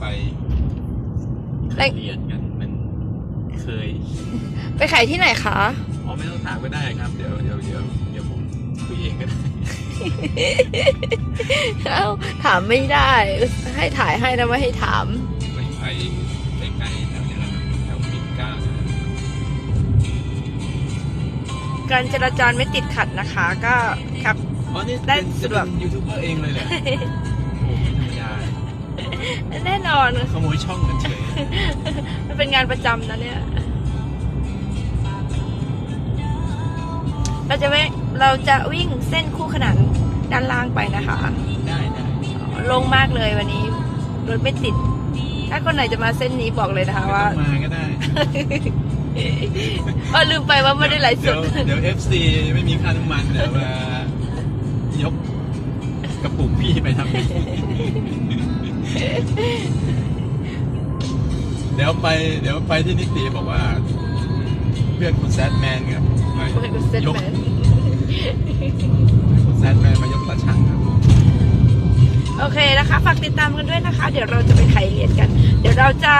ไปแล้วเรียนกันมันเคย ไปขายที่ไหนคะอ๋อไม่ต้องถามก็ได้ครับ เดี๋ยวเดี๋ยวเดี๋ยวเดี๋ยวผมคุยเองก็ได้เอ้าถามไม่ได้ ให้ถ่ายให้แล้วไม่ให้ถามไปไปใกล้ๆแถวนี้แหละครับแถวปิ่นเกล้าเนี่ยการจราจรไม่ติดขัดนะคะ ก็ครับ อ๋อนี่ได้เป็นสะดวก เป็นยูทูบเบอร์เองเลยเหรอ แน่นอน ขโมยช่องกันเฉยมันเป็นงานประจำนะเนี่ย เราจะไม่เราจะวิ่งเส้นคู่ขนานด้านล่างไปนะคะ ได้ได้โล่งมากเลยวันนี้ รถไม่ติด ถ้าคนไหนจะมาเส้นนี้บอกเลยนะคะไม่ว่าต้องมาก็ได้เออลืมไปว่าไม่ได้ไลฟ์สเดี๋ยดวเดี๋ยว FC ไม่มีค่าน้ำมันเดี๋ยวมายกกระปุกพี่ไปทำ เป็นเดี๋ยวไปเดี๋ยวไปที่นิติบอกว่า เพื่อนคุณแซดแมนครับมายกคุณแซดแมนมายกตาช่างครับโอเคนะคะฝากติดตามกันด้วยนะคะ เดี๋ยวเราจะไปไขเหรียญกัน เดี๋ยวเราจะ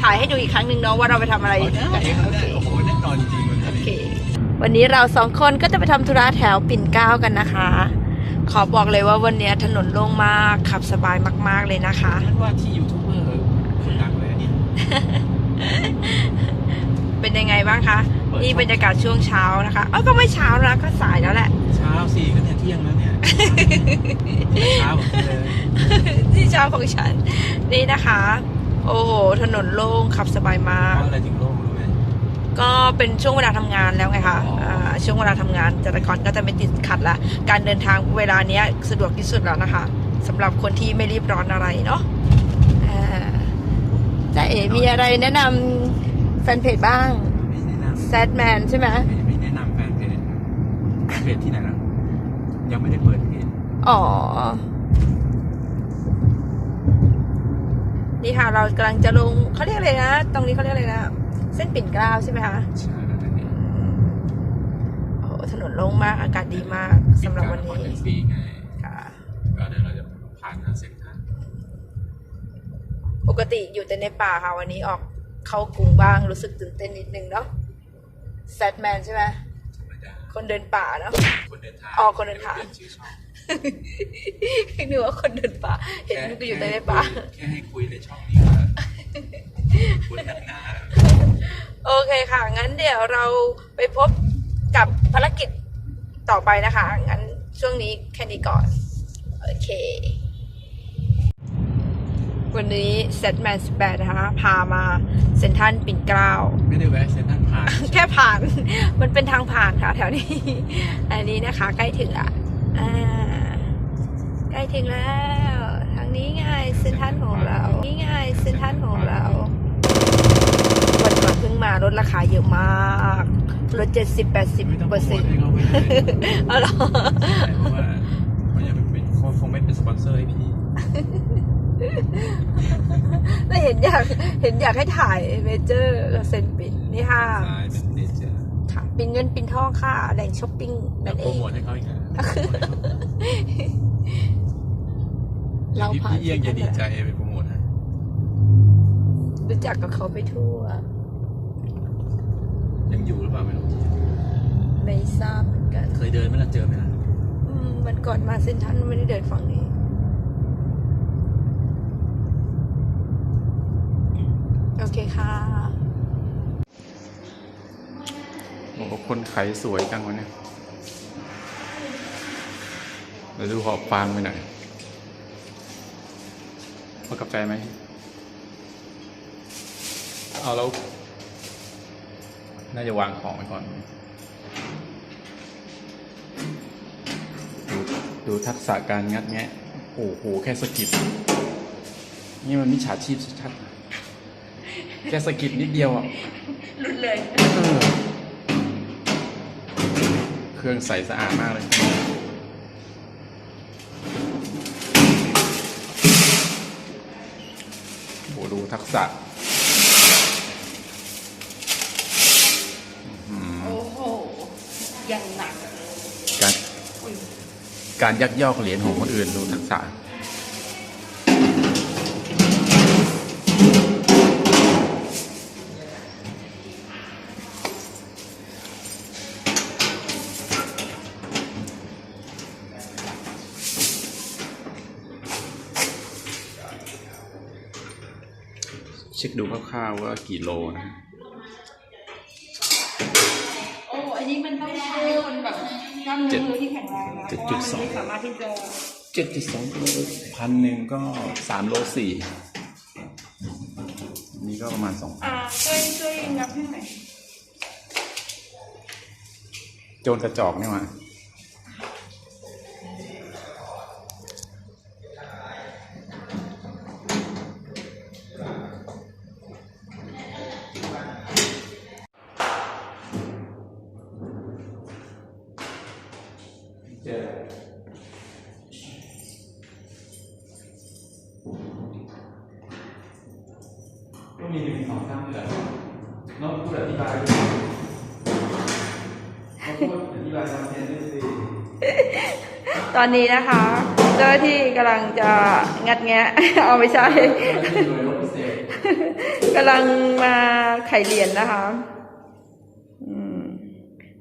ถ่ายให้ดูอีกครั้งหนึ่งเนาะว่าเราไปทำอะไรเอากันได้ครับโอได้เคโอ้โหแน่นอนจริงวันโอนี้เควันนี้เราสองคนก็จะไปทำธุระแถวปิ่นเกล้ากันนะคะ ขอบอกเลยว่าวันนี้ถนนโล่งมาก ขับสบายมาก ๆ เลยนะคะท่านว่าที่ยูทูบเบอร์คนดังเลยอันนี้เป็นยังไงบ้างคะ เปิด นี่บรรยากาศช่วงเช้านะคะเอ้าก็ไม่เช้านะก็สายแล้วแหละ เช้าสี่ก็เนี่ยเที่ยงแล้วเนี่ย เช้าของเธอที่เช้าของฉัน นี่นะคะ โอ้โห ถนนโล่งขับสบายมาเพกราะอะไรถึงโล่งรู้ไหม ก็เป็นช่วงเวลาทำงานแล้วไงคะอ๋ออ่าช่วงเวลาทำงานจราจรก็จะไม่ติดขัดละ การเดินทางเวลาเนี้ยสะดวกที่สุดแล้วนะคะสำหรับคนที่ไม่รีบร้อนอะไรเนาะอ่าแต่เอ๋มีอะไรแนะนำแฟนเพจบ้างไม่แนะนแซดแมนใช่ไหมำไม่แนะนำแฟนเพจแฟนเพจที่ไหนแล้วยังไม่ได้เปิดเพจอ๋อ นี่ค่ะเรากำลังจะลงเขาเรียกอะไรนะ ตรงนี้เขาเรียกอะไรนะ เส้นปิ่นเกล้าใช่ไหมคะใช่แล้วเนี่ยโอ้โหถนนโล่งมากอากาศดีมากสำหรับวันปิดนี้การนครชัยศรีไงค่ะก็เดี๋ยวเราจะผ่านหน้าเซ็นทรัลปกติอยู่แต่ในป่าค่ะ วันนี้ออกเข้ากรุงบ้างรู้สึกตื่นเต้นนิดนึงเนาะแซดแมนใช่ไหมธรรมดาคนเดินป่าเนาะคนเดินทางอ๋อคนเดินทางปลี่ยชื่อช่องนึกว่าคนเดินป่า เห็นมันก็อยู่แต่ในป่าแค่ให้คุยในช่องนี้ก็คุณนักหนา โอ เคค่ะ งั้นเดี๋ยวเราไปพบกับภารกิจต่อไปนะคะ งั้นช่วงนี้แค่นี้ก่อน โอเค วันนี้เซตแมนสแปดนะคะ พามาเซนทรันปิ่นเกล้า ไม่ได้แวะเซ็นทรัลผ่านแค่ผ่าน มันเป็นทางผ่านค่ะ แถวนี้ อันนี้นะคะ ใกล้ถึงอะอ่า ใกล้ถึงแล้ว ทางนี้ไงเซนทรันของเรา นี่ไงเซนทรันของเราวันก่อนเพิ่ งมารถราคาเยอะมากลดเจ็ดสิบแปดสิบไม่ต้องเปอร์เซ็นต์ให้เขาไม่ได้เอาเหรอเพราะว่าเขายังไม่เป็นเขาคงไม่เป็นสปอนเซอร์ให้พี่แล้วเห็นอยากเห็นอยากให้ถ่ายเมเจอร์เซนปินนี่ค่ะซ้ายเป็นเนเจอร์ค่ะปินเงินปินทองค่ะแหล่งช้อปปิ้งแล้นั่วนเอโปรงโมทให้เขาอีกนะเราเราพี่ผ่านพี่เอียงจะดีใจไปโปรโมทให้รู้จักกับเขาไปทั่ว ยังอยู่หรือเปล่าไม่รู้ไม่ทราบเหมือนกันเคยเดินไหมล่ะเจอไหมล่ะอืมมันก่อนมาเส้นทรันไม่ได้เดินฝั่งนี้ โอเคค่ะโอ้คนขายสวยจังวะเนี่ยเดี๋ยวดูหอบฟางไปหน่อยเอากาแฟไหมเอาแล้ว น่าจะวางของไว้ก่อน ดูดูทักษะการงัดแงะ โอ้โห แค่สะกิด นี่มันมิจฉาชีพชัดๆแค่สะกิดนิดเดียวอะรุนเลยเออเครื่องใสสะอาดมากเลยโหดูทักษะางหนักการการยักยอกเหรียญของคนอื่นดูทักษะเช็คดูคร่าวๆว่ากี่โลนะามเนื้อมือที่แข็งแรงนะเจ็ดจุดสองเพราะว่ามันไม่สามารถที่จะเจ็ดจุดสองกิโลพันหนึ่งก็สามโลสี่นี่ก็ประมาณสองอ่าช่วยช่วยนับให้หน่อยโจรกระจอกนี่หว่า มีหนึ่งสองสามเลยน้องพูดอธิบายด้วยน้องพูดอธิบายทำเทนด้วยสิตอนนี้นะคะ เจ้าหน้าที่กำลังจะงัดแงะ เอาไม่ใช่หน่วยรบพิเศษกำลังมาไข่เหรียญนะคะอืม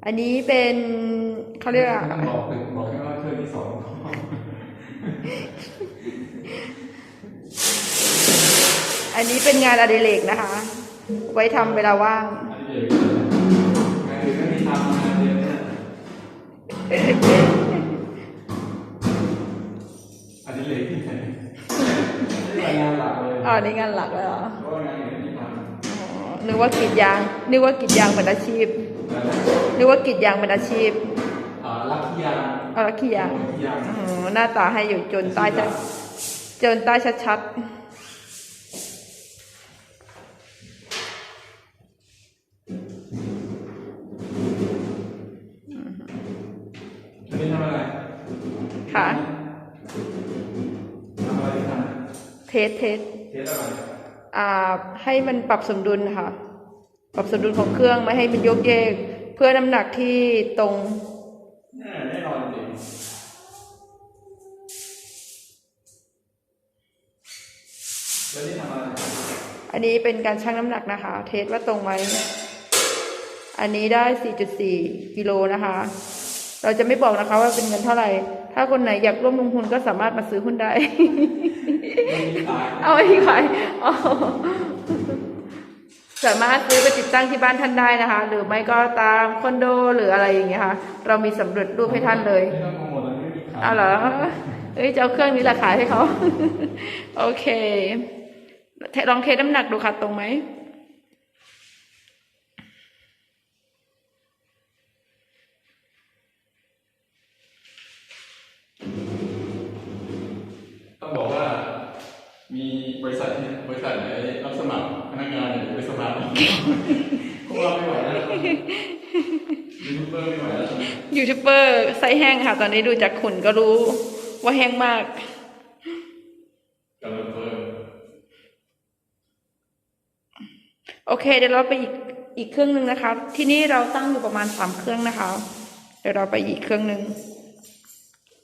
อันนี้เป็นเขาเรียกอะต้องบอกถึงบอกแค่ว่าเครื่องที่สอง อั นนี้เป็นงานอดิเรกนะคะ ไว้ทำเวลาว่าง อันนี้เด็กงานอื่นไม่มีทำงานเยอะนะอันนี้เลยที่ไหนไม่ใช่งานหลักเลยอ๋อนี่งานหลักแล้วเหรอเพราะว่างานอื่นไม่มีทอ๋อนึกว่ากรีดยาง นึกว่ากรีดยางเป็นอาชีพำแล้วนึกว่ากรีดยางเป็นอาชีพอ่าลักที่ยางเอาละขี้ยางที่ยาง อ๋อหน้าตาให้อยู่จนใต้ชัดจนใต้ชัด อันนี้ทำอะไรๆค่ะทำอะไรทเทสเทสำเทสอะไรอ่าให้มันปรับสมดุลค่ะ ปรับสมดุลของเครื่องไม่ให้มันโยกเยก เพื่อน้ำหนักที่ตรงแน่แน่นอนจริงแล้วนี่ทำอะไรอันนี้เป็นการชั่งน้ำหนักนะคะ เทสว่าตรงไหม อันนี้ได้ 4.4 กิโลนะคะ เราจะไม่บอกนะคะว่าเป็นเงินเท่าไหร่ ถ้าคนไหนอยากร่วมลงทุนก็สามารถมาซื้อหุ้นได้ไม่มีตายเอาไม่ขายอ๋อสามารถซื้อไปติดตั้งที่บ้านท่านได้นะคะ หรือไม่ก็ตามคอนโดหรืออะไรอย่างเงี้ยค่ะ เรามีสำเร็จรูปให้ท่านเลยไม่ต้องกังวลแล้วไม่มีขายเอาเหรอเอ้ยจะเอาเครื่องนี้แหละขายให้เขา โอเคเทลองเทสน้ำหนักดูค่ะตรงไหม บริษัทที่บริษัทไหนรับสมัครพนักงานเนี่ยไปสมัครพวกเราไม่ไหวแล้วยูทูบเบอร์ไม่ไหวแล้วยูทูบเบอร์ไส้แห้งค่ะ ตอนนี้ดูจากขุนก็รู้ว่าแห้งมากกำลังเพิ่มโอเค เดี๋ยวเราไปอีกอีกเครื่องหนึ่งนะคะ ที่นี่เราตั้งอยู่ประมาณสามเครื่องนะคะ เดี๋ยวเราไปอีกเครื่องหนึ่ง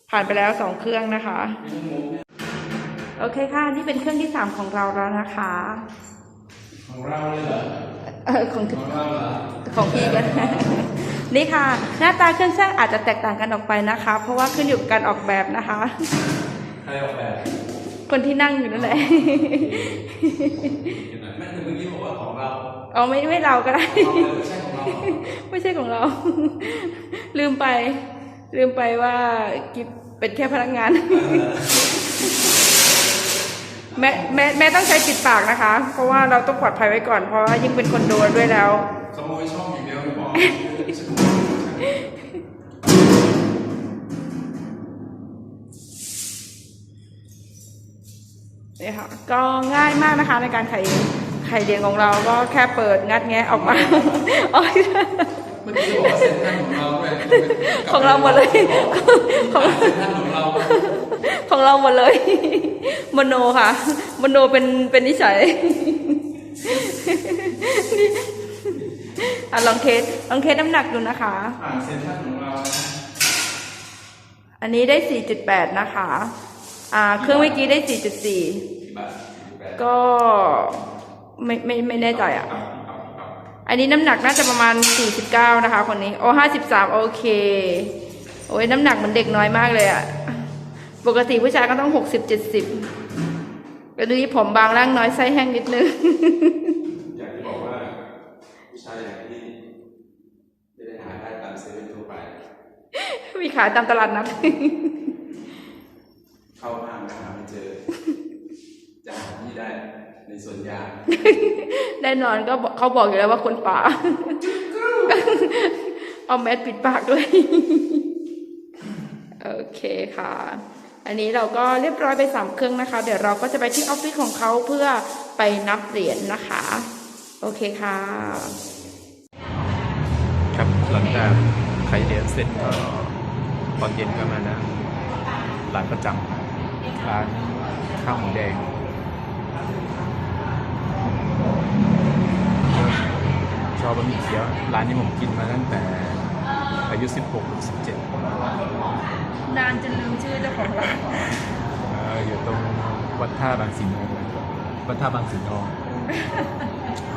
ผ่านไปแล้วสองเครื่องนะคะ โอเคค่ะ นี่เป็นเครื่องที่สามของเราแล้วนะคะ ของเราเลยเหรอเออของของเราเหรอของพี่กัน นี่ค่ะ หน้าตาเครื่องช่างอาจจะแตกต่างกันออกไปนะคะ เพราะว่าขึ้นอยู่กับการออกแบบนะคะ ใครออกแบบคนที่นั่งอยู่นั่นแหละแม่ถึงเมื่อกี้บอกว่าของเรา เอาไม่ไม่เราก็ได้ ของเราไม่ใช่ของเราไม่ใช่ของเรา ลืมไป ลืมไปว่ากิฟเป็นแค่พนักงาน แม่แม่แม่ต้องใช้ปิดปากนะคะ เพราะว่าเราต้องปลอดภัยไว้ก่อน เพราะว่ายิ่งเป็นคนโดนด้วยแล้วขโมยช่องอย่างเดียวไม่พอนี่ค่ะก็ง่ายมากนะคะในการไขไข่เดียนของเราก็แค่เปิดงัดแงะออกมาอ๋อเมื่อกี้บอกว่าเซ็นทรัลของเราด้วยของเราหมดเลยของเซ็นทรัลของเรา ของเราหมดเลย มโนค่ะ มโนเป็นเป็นนิสัยอะลองเทสลองเทสน้ำหนักดูนะคะ อ่าเซนทรัลของเราอันนี้ได้ 4.8 นะคะ อ่า เครื่องเมื่อกี้ได้ 4.4กี่บาทแปดก็ไม่ไม่ไม่แน่ใจอะ อันนี้น้ำหนักน่าจะประมาณ 49 นะคะ คนนี้ โอ้53 โอเค โอ้ยน้ำหนักเหมือนเด็กน้อยมากเลยอะ ปกติผู้ชายก็ต้อง60 70ก็ดูที่ผมบางร่างน้อยไส้แห้งนิดนึง อย่างที่บอกว่าผู้ชายอย่างที่ไม่ได้หาได้ตามเซเว่นทั่วไป มีขายตามตลาดนัด เข้าห้างก็หาไม่เจอ จะหาที่ได้ในสวนยางแน่นอนก็บอกเขาบอกอยู่แล้วว่าคนป่า เอาแมสปิดปากด้วย โอเคค่ะ อันนี้เราก็เรียบร้อยไปสามเครื่องนะคะ เดี๋ยวเราก็จะไปที่ออฟฟิศของเขาเพื่อไปนับเหรียญนะคะ โอเคค่ะ ครับหลังจากใครเรียนเสร็จก็ตอนเย็นก็มานะร้านประจำร้านข้าวหมูแดงชอบบะหมี่เกี๊ยวร้านนี้ผมกินมาตั้งแต่อายุ 16หรือ17 นานจนลืมชื่อเจ้าของร้านเอ่ออยู่ตรงวัดท่าบางสีทองวัดท่าบางสีทอง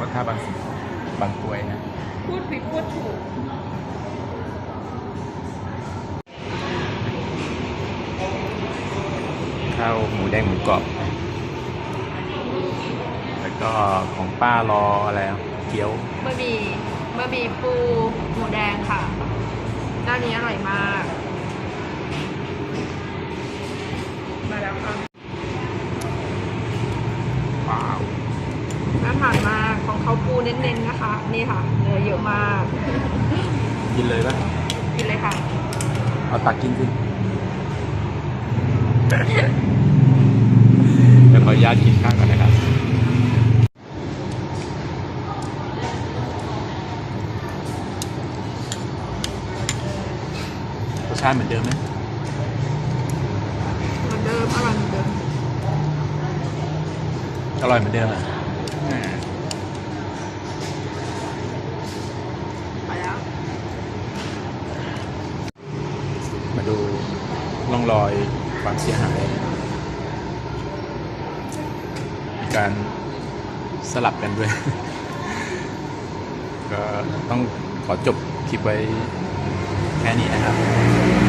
วัดท่าบางสีทองบางกรวยนะ พูดผิดพูดถูก ข้าวหมูแดงหมูกรอบ แล้วก็ของป้ารออะไรอะเกี๊ยว บะหมี่บะหมี่ปูหมูแดงค่ะเจ้านี้อร่อยมาก วค่ะว้าวน่าทานมากของเขาปูเน้นๆนะคะ นี่ค่ะเนื้อเยอะมาก กินเลยปะกินเลยค่ะ เอาตักกินสิเดี๋ยวขออนุญาตกินข้างก่อนนะครับรสชาติเหมือนเดิมไหม เหมือนเดิมอร่อยเหมือนเดิม อร่อยเหมือนเดิมอะอ่าไปแล้วมาดูร่องรอยความเสียหาย มีการสลับกันด้วย ก็ต้องขอจบคลิปไว้แค่นี้นะครับ